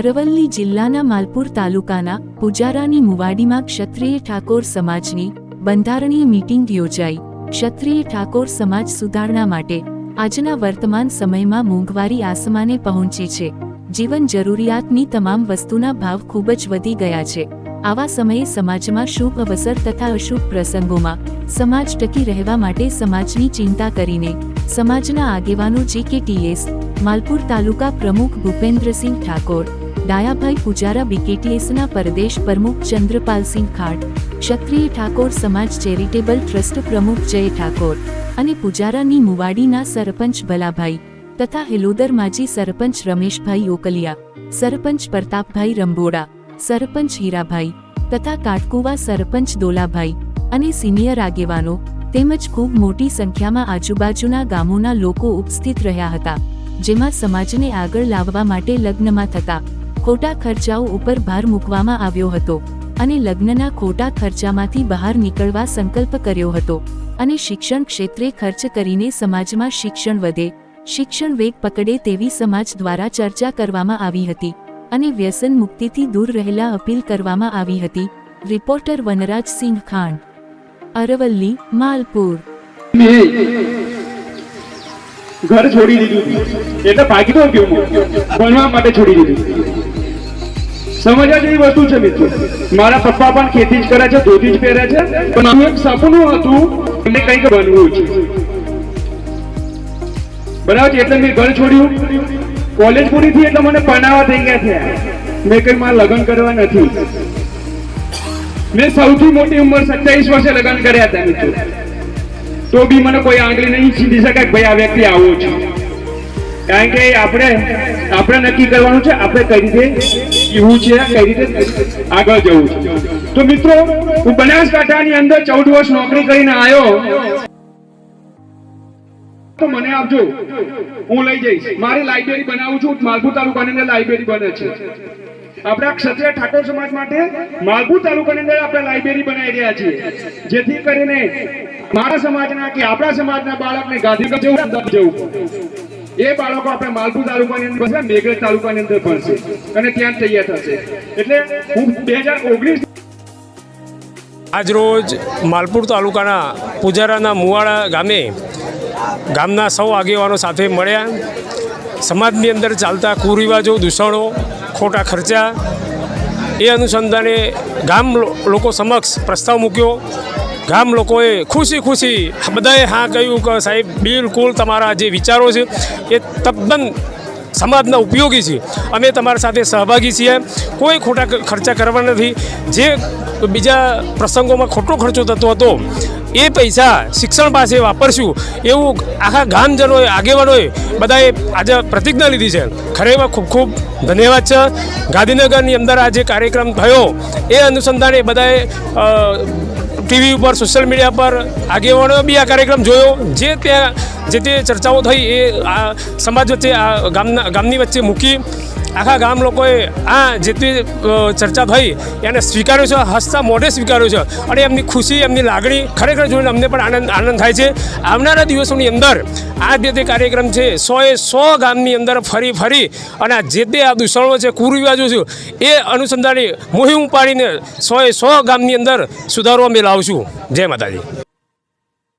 અરવલ્લી જિલ્લાના માલપુર તાલુકાના પુજારાની મુવાડીમાં ક્ષત્રિય ઠાકોર સમાજની બંધારણીય મીટિંગ યોજાઈ. ક્ષત્રિય ઠાકોર સમાજ સુધારણા માટે આજના વર્તમાન સમયમાં મોંઘવારી આસમાને પહોંચી છે. જીવન જરૂરિયાતની તમામ વસ્તુના ભાવ ખૂબ જ વધી ગયા છે. આવા સમયે સમાજમાં શુભ અવસર તથા અશુભ પ્રસંગોમાં સમાજ ટકી રહેવા માટે સમાજની ચિંતા કરીને સમાજના આગેવાનો જે કે ટીએસ માલપુર તાલુકા પ્રમુખ ભૂપેન્દ્રસિંહ ઠાકોર ડાયાભાઈ પુજારા બીકેટીએસના પરદેશ પ્રમુખ ચંદ્રપાલસિંહ ખાટ, ક્ષત્રિય ઠાકોર સમાજ ચેરિટેબલ ટ્રસ્ટ પ્રમુખ જય ઠાકોર અને પુજારાની મુવાડીના સરપંચ ભલાભાઈ તથા હિલોદર માજી સરપંચ રમેશભાઈ ઓકલિયા, સરપંચ પ્રતાપભાઈ રંબોડા, સરપંચ હીરાભાઈ તથા કાટકુવા સરપંચ દોલાભાઈ અને સિનિયર આગેવાનો તેમજ ખૂબ મોટી સંખ્યામાં આજુબાજુના ગામોના લોકો ઉપસ્થિત રહ્યા હતા, જેમાં સમાજને આગળ લાવવા માટે લગ્નમાં થતા ખોટા ખર્ચાઓ ઉપર ભાર મૂકવામાં આવ્યો હતો અને લગ્નના ખોટા ખર્ચામાંથી બહાર નીકળવા સંકલ્પ કર્યો હતો. અને શિક્ષણ ક્ષેત્રે ખર્ચ કરીને સમાજમાં શિક્ષણ વધે, શિક્ષણ વેગ પકડે તેવી સમાજ દ્વારા ચર્ચા કરવામાં આવી હતી અને વ્યસન મુક્તિથી દૂર રહેલા અપીલ કરવામાં આવી હતી. રિપોર્ટર વનરાજસિંહ ખાન. અરવલ્લી, માલપુર. ઘર છોડી દીધું. એટલે ભાગી તો ભણવા માટે છોડી દીધું. સમજવા જેવી વસ્તુ છે મિત્રો. મારા પપ્પા પણ ખેતી જ કરે છે, ધોતી જ પહેરે છે. પણ મારું એક સપનું હતું, એમને કંઈક બનવું છે. બરાબર એટલે મેં ઘર છોડ્યું. કોલેજ પૂરી થઈ એટલે મને પરણાવા થઈ ગયા છે. મેં કઈ મારા લગ્ન કરવા નથી. મેં સૌથી મોટી ઉંમર સત્યાવીસ વર્ષે લગ્ન કર્યા હતા મિત્રો. તો બી મને કોઈ આંગળી નહીં છીંધી શકાય ભાઈ આ વ્યક્તિ આવો છે. કારણ કે આપણે આપણે નક્કી કરવાનું છે, આપણે કઈ રીતે જીવવું છે, કઈ રીતે આગળ જવું છે. તો મિત્રો, હું બનાસકાંઠાની અંદર ચૌદ વર્ષ નોકરી કરીને આવ્યો. તો મને આપજો હું લઈ જઈશ. મારી લાઇબ્રેરી બનાવું છું, માલપુર તાલુકાની અંદર લાઇબ્રેરી બને છે. આપણા ક્ષત્રિય ઠાકોર સમાજ માટે માલપુર તાલુકાની અંદર આપણે લાઇબ્રેરી બનાવી રહ્યા છીએ. જેથી કરીને મારા સમાજના કે આપણા સમાજના બાળકને ગાંધીનગર જવું જવું. એ બાળકો આપણે માલપુર તાલુકાની અંદર ભણશે મેઘરજ તાલુકાની અંદર ભણશે. અને ત્યાં તૈયાર થશે. એટલે હું બે હજાર ઓગણીસ આજરોજ માલપુર તાલુકાના પુજારાના મુવાડા ગામે ગામના સૌ આગેવાનો સાથે મળ્યા. સમાજની અંદર ચાલતા કુરિવાજો, દૂષણો, ખોટા ખર્ચા એ અનુસંધાને ગામ લોકો સમક્ષ પ્રસ્તાવ મૂક્યો. ગામ લોકોએ ખુશી ખુશી બધાએ હા કહ્યું કે સાહેબ, બિલકુલ તમારા જે વિચારો છે એ તદ્દન સમાજના ઉપયોગી છે. અમે તમારા સાથે સહભાગી છીએ. કોઈ ખોટા ખર્ચા કરવા નથી. જે બીજા પ્રસંગોમાં ખોટો ખર્ચો થતો હતો, એ પૈસા શિક્ષણ પાસે વાપરશું એવું આખા ગામજનોએ, આગેવાનોએ બધાએ આજે પ્રતિજ્ઞા લીધી છે. ખરેખર ખૂબ ખૂબ ધન્યવાદ છે. ગાંધીનગરની અંદર આ જે કાર્યક્રમ થયો, એ અનુસંધાને બધાએ ટીવી ઉપર સોશિયલ મીડિયા પર આગેવાનોએ બી આ કાર્યક્રમ જોયો. જે ત્યાં જે તે ચર્ચાઓ થઈ એ આ સમાજ વચ્ચે, આ ગામના ગામની વચ્ચે મૂકી આખા ગામ લોકોએ આ જે તે ચર્ચા થઈ, એને સ્વીકાર્યો છે, હસતા મોઢે સ્વીકાર્યો છે. અને એમની ખુશી, એમની લાગણી ખરેખર જોઈને અમને પણ આનંદ આનંદ થાય છે. આવનારા દિવસોની અંદર આ જે તે કાર્યક્રમ છે. સોએ સો ગામની અંદર ફરી ફરી અને આ જે તે આ દૂષણો છે, કુરિવાજો છે, એ અનુસંધાને મુહિમ પાડીને સોએ સો ગામની અંદર સુધારો અમે લાવશું. જય માતાજી.